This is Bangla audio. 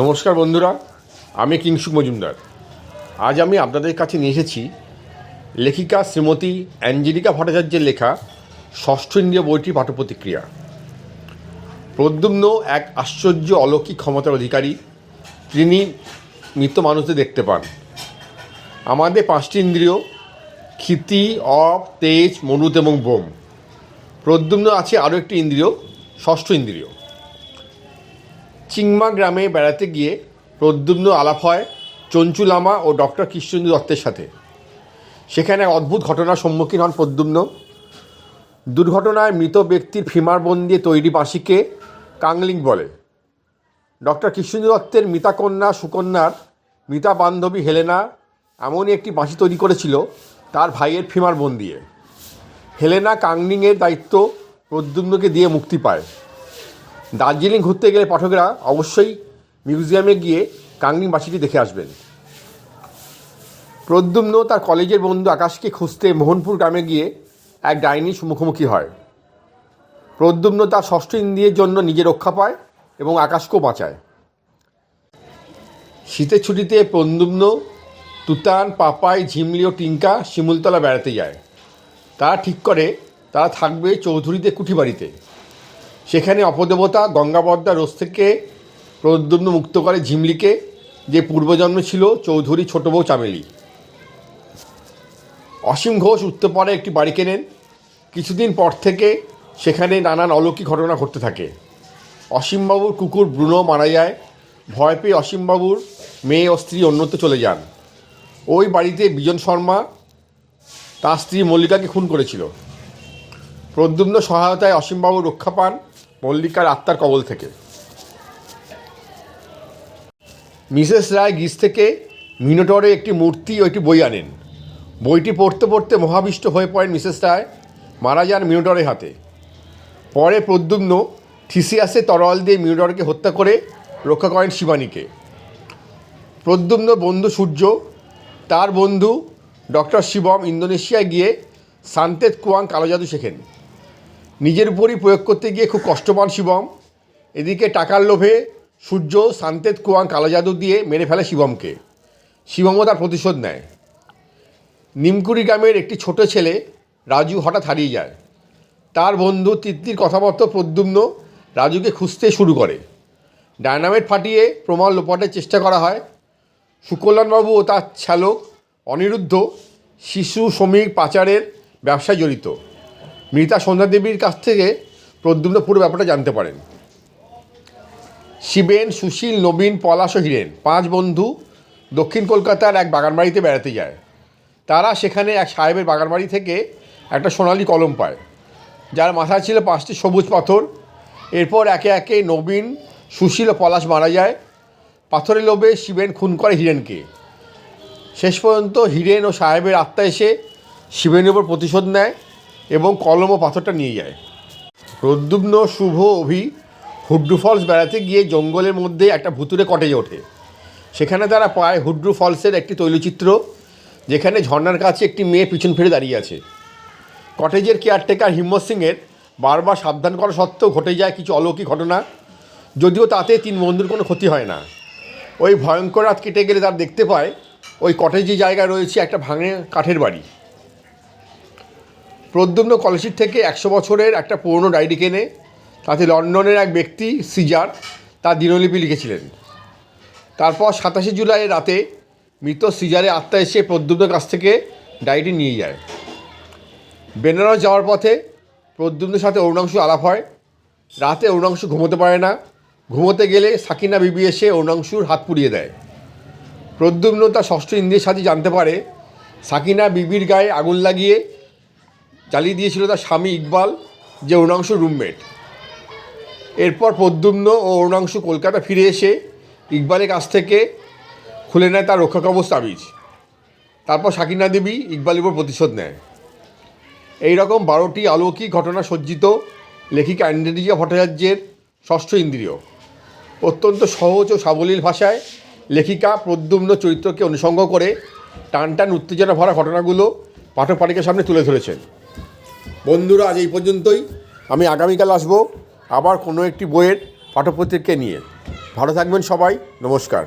নমস্কার বন্ধুরা, আমি কিংসুক মজুমদার। আজ আমি আপনাদের কাছে নিয়ে এসেছি লেখিকা শ্রীমতী অ্যাঞ্জেলিকা ভট্টাচার্যের লেখা ষষ্ঠ ইন্দ্রিয় বইটির পাঠপ্রতিক্রিয়া প্রদ্যুম্ন এক আশ্চর্য অলৌকিক ক্ষমতার অধিকারী, তিনি মৃত মানুষদের দেখতে পান। আমাদের পাঁচটি ইন্দ্রিয়, ক্ষিতি, অপ, তেজ মনুত এবং বোম। প্রদ্যুম্ন আছে আরও একটি ইন্দ্রিয়, ষষ্ঠ ইন্দ্রিয়। চিংমা গ্রামে বেড়াতে গিয়ে প্রদ্যুম্ন আলাপ হয় চঞ্চু লামা ও ডক্টর কৃষ্ণেন্দু দত্তের সাথে। সেখানে অদ্ভুত ঘটনার সম্মুখীন হন প্রদ্যুম্ন। দুর্ঘটনায় মৃত ব্যক্তির ফিমার বোন দিয়ে তৈরি বাঁশিকে কাংলিং বলে। ডক্টর কৃষ্ণেন্দু দত্তের মৃতাকন্যা, সুকন্যার মৃতা বান্ধবী হেলেনা এমনই একটি বাঁশি তৈরি করেছিল তার ভাইয়ের ফিমার বোন দিয়ে হেলেনা কাংলিংয়ের দায়িত্ব প্রদ্যুম্নকে দিয়ে মুক্তি পায়। দার্জিলিং ঘুরতে গেলে পাঠকরা অবশ্যই মিউজিয়ামে গিয়ে কাংলিং বাসিটি দেখে আসবেন। প্রদ্যুম্ন তার কলেজের বন্ধু আকাশকে খুঁজতে মোহনপুর গ্রামে গিয়ে এক ডাইনির মুখোমুখি হয়। প্রদ্যুম্ন তার ষষ্ঠ ইন্দ্রিয়ের জন্য নিজে রক্ষা পায় এবং আকাশকেও বাঁচায়। শীতের ছুটিতে প্রদ্যুম্ন, তুতান, পাপাই, ঝিমলি ও টিঙ্কা শিমুলতলা বেড়াতে যায়। তারা ঠিক করে, তারা থাকবে চৌধুরীতে কুঠি বাড়িতে সেখানে অপদেবতা গঙ্গাবদ্দা রোজ থেকে প্রদ্যুম্ন মুক্ত করে ঝিমলিকে, যে পূর্বজন্ম ছিল চৌধুরী ছোট বউ চামেলি। অসীম ঘোষ উত্তরপাড়ে একটি বাড়ি কেনেন। কিছুদিন পর থেকে সেখানে নানান অলৌকিক ঘটনা ঘটতে থাকে। অসীমবাবুর কুকুর ব্রুনো মারা যায়। ভয় পেয়ে অসীমবাবুর মেয়ে ও স্ত্রী অন্যত্র চলে যান। ওই বাড়িতে বিজন শর্মা তার স্ত্রী মল্লিকাকে খুন করেছিল। প্রদ্যুম্ন সহায়তায় অসীমবাবু রক্ষা পান। মল্লিকার আত্মার কবল থেকে। মিসেস রায় গ্রিস থেকে মিনোটরে একটি মূর্তি ও একটি বই আনেন। বইটি পড়তে পড়তে মহাবিষ্ট হয়ে পড়েন মিসেস রায়। মারা যান মিনোটরের হাতে। পরে প্রদ্যুম্ন থিসিয়াসে তরোয়াল দিয়ে মিনোটরকে হত্যা করে রক্ষা করেন শিবানীকে। প্রদ্যুম্ন বন্ধু সূর্য, তার বন্ধু ডক্টর শিবম ইন্দোনেশিয়ায় গিয়ে সান্তেত কুয়াং কালো জাদু শেখেন। নিজের উপরই প্রয়োগ করতে গিয়ে খুব কষ্ট পান শিবম। এদিকে টাকার লোভে সূর্য, সান্তেত, কুয়াং কালো জাদু দিয়ে মেরে ফেলে শিবমকে। শিবমও তার প্রতিশোধ নেয়। নিমকুড়ি গ্রামের একটি ছোট ছেলে রাজু হঠাৎ হারিয়ে যায়। তার বন্ধু তিত্তির কথা মতো প্রদ্যুম্ন রাজুকে খুঁজতে শুরু করে। ডায়নামাইট ফাটিয়ে প্রমাণ লোপাটের চেষ্টা করা হয়। সুকল্যাণবাবু ও তার শ্যালক অনিরুদ্ধ শিশু শ্রমিক পাচারের ব্যবসায় জড়িত। মৃতা সন্ধ্যা দেবীর কাছ থেকে প্রদ্যুম্ন পুরো ব্যাপারটা জানতে পারেন। শিবেন, সুশীল, নবীন, পলাশ ও হিরেন, পাঁচ বন্ধু দক্ষিণ কলকাতার এক বাগানবাড়িতে বেড়াতে যায়। তারা সেখানে এক সাহেবের বাগানবাড়ি থেকে একটা সোনালি কলম পায়। যার মাথায় ছিল পাঁচটি সবুজ পাথর। এরপর একে একে নবীন, সুশীল ও পলাশ মারা যায়। পাথরের লোভে শিবেন খুন করে হিরেনকে। শেষ পর্যন্ত হীরেন ও সাহেবের আত্মা এসে শিবেনের উপর প্রতিশোধ নেয়। এবং কলম ও পাথরটা নিয়ে যায়। প্রদ্যুম্ন, শুভ, অভি, হুড্রু ফলস বেড়াতে গিয়ে জঙ্গলের মধ্যে একটা ভুতুরে কটেজে ওঠে। সেখানে তারা পায় হুড্রু ফলসের একটি তৈলচিত্র, যেখানে ঝর্নার কাছে একটি মেয়ে পিছন ফিরে দাঁড়িয়ে আছে। কটেজের কেয়ারটেকার হিম্মত সিংয়ের বারবার সাবধান করা সত্ত্বেও ঘটে যায় কিছু অলৌকিক ঘটনা, যদিও তাতে তিন বন্ধুর কোনো ক্ষতি হয় না। ওই ভয়ঙ্কর রাত কেটে গেলে তার দেখতে পায়, ওই কটেজে জায়গায় রয়েছে একটা ভাঙে কাঠের বাড়ি। প্রদ্যুম্ন কলেজের থেকে একশো বছরের একটা পুরনো ডায়েরি কেনে। তাতে লন্ডনের এক ব্যক্তি, সিজার, তার দিনলিপি লিখেছিলেন। তারপর সাতাশে জুলাই রাতে মৃত সিজারে আত্মা এসে প্রদ্যুম্নের কাছ থেকে ডায়েরিটি নিয়ে যায়। বেনারস যাওয়ার পথে প্রদ্যুম্নের সাথে অরুণাংশু আলাপ হয়। রাতে অরুণাংশু ঘুমোতে পারে না। ঘুমোতে গেলে সাকিনা বিবি এসে অরুণাংশুর হাত পুড়িয়ে দেয়। প্রদ্যুম্ন তার ষষ্ঠ ইন্দ্রিয়ের সাথে জানতে পারে, সাকিনা বিবির গায়ে আগুন লাগিয়ে জ্বালিয়ে দিয়েছিল তার স্বামী ইকবাল যে অরুণাংশুর রুমমেট। এরপর প্রদ্যুম্ন ও অরুণাংশু কলকাতা ফিরে এসে ইকবালের কাছ থেকে খুলে নেয় তার রক্ষা কবচ তাবিজ। তারপর সাকিনা দেবী ইকবালের উপর প্রতিশোধ নেয়। এই রকম বারোটি অলৌকিক ঘটনা সজ্জিত লেখিকা অ্যান্ডেলিজা ভট্টাচার্যের ষষ্ঠ ইন্দ্রিয়। অত্যন্ত সহজ ও সাবলীল ভাষায় লেখিকা প্রদ্যুম্ন চরিত্রকে অনুসঙ্গ করে টান টান উত্তেজনা ভরা ঘটনাগুলো পাঠক পাঠিকের সামনে তুলে ধরেছেন। বন্ধুরা, আজ এই পর্যন্তই। আমি আগামীকাল আসব আবার কোনো একটি বইয়ের পাঠ্যপুস্তককে নিয়ে। ভালো থাকবেন সবাই, নমস্কার।